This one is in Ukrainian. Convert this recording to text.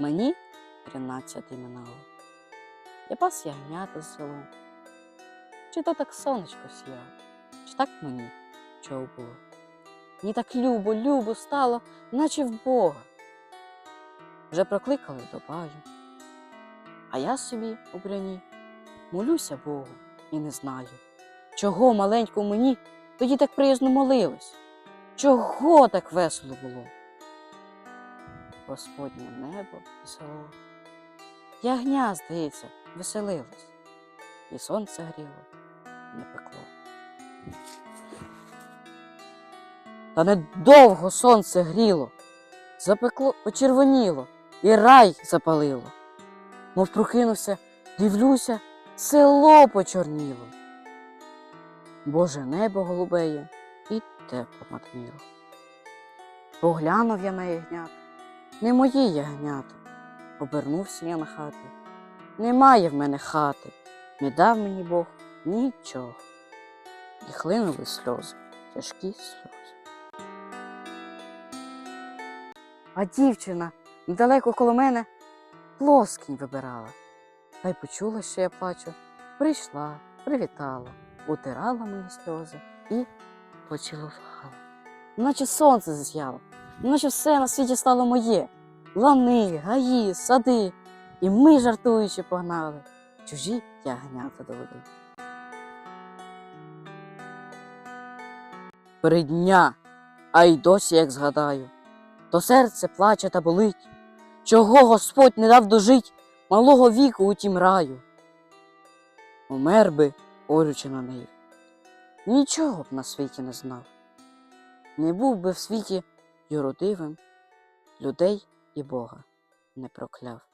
Мені тринадцяти минало. Я пас ягнята з селом. Чи то так сонечко сіяло, чи так мені чого було. Мені так любо, любо стало, наче в Бога. Вже прокликали до баю. А я собі у броні молюся Богу і не знаю, чого маленьку мені тоді так приязно молилось, чого так весело було. Господнє небо і село. Ягня, здається, веселилось, і сонце гріло, не пекло. Та недовго сонце гріло, запекло, почервоніло, і рай запалило. Мов прокинувся, дивлюся, село почорніло. Боже небо голубеє і тепло матміло. Поглянув я на ягнят, не мої ягнята. Обернувся я на хати. Немає в мене хати, не дав мені Бог нічого. І хлинули сльози, тяжкі сльози. А дівчина недалеко коло мене плоскінь вибирала. Та й почула, що я плачу. Прийшла, привітала, утирала мої сльози і поцілувала. Наче сонце засяло, наче все на світі стало моє. Лани, гаї, сади. І ми, жартуючи, погнали чужі ягнята до води. Придня, а й досі, як згадаю, то серце плаче та болить, чого Господь не дав дожить малого віку у тім раю. Умер би, орючи на неї, нічого б на світі не знав, не був би в світі юродивим, людей і Бога не прокляв.